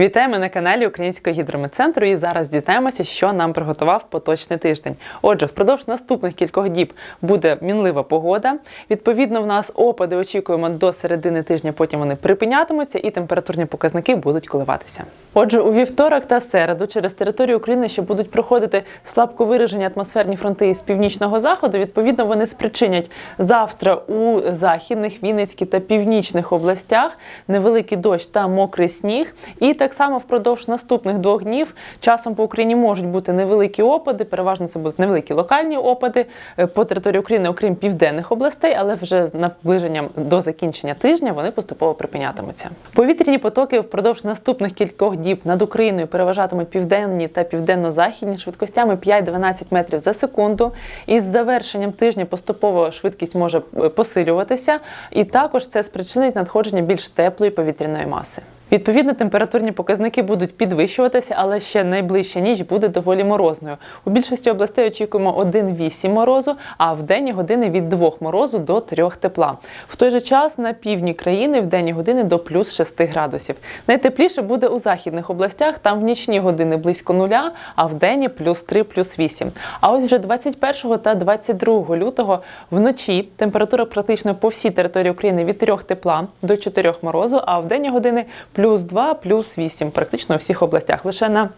Вітаємо на каналі Українського гідрометцентру і зараз дізнаємося, що нам приготував поточний тиждень. Отже, впродовж наступних кількох діб буде мінлива погода. Відповідно, в нас опади очікуємо до середини тижня, потім вони припинятимуться і температурні показники будуть коливатися. Отже, у вівторок та середу через територію України, що будуть проходити слабко виражені атмосферні фронти із північного заходу, відповідно, вони спричинять завтра у західних, Вінницькій та північних областях невеликий дощ та мокрий сніг. І так само впродовж наступних двох днів часом по Україні можуть бути невеликі опади. Переважно це будуть невеликі локальні опади е, по території України, окрім південних областей, але вже з наближенням до закінчення тижня вони поступово припинятимуться. Повітряні потоки впродовж наступних кількох діб над Україною переважатимуть південні та південно-західні швидкостями 5-12 метрів за секунду. І з завершенням тижня поступово швидкість може е, посилюватися, і також це спричинить надходження більш теплої повітряної маси. Відповідно, температурні показники будуть підвищуватися, але ще найближча ніч буде доволі морозною. У більшості областей очікуємо 1-8 морозу, а в денні години від 2 морозу до 3 тепла. В той же час на півдні країни в денні години до плюс 6 градусів. Найтепліше буде у західних областях, там в нічні години близько нуля, а в денні плюс 3, плюс 8. А ось вже 21 та 22 лютого вночі температура практично по всій території України від 3 тепла до 4 морозу, а в денні години плюс 2, плюс 8, практично у всіх областях. Лише на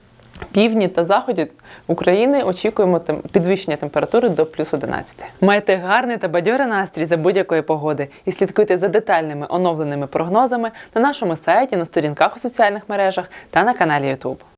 півдні та заході України очікуємо підвищення температури до плюс 11. Майте гарний та бадьорий настрій за будь-якої погоди і слідкуйте за детальними оновленими прогнозами на нашому сайті, на сторінках у соціальних мережах та на каналі YouTube.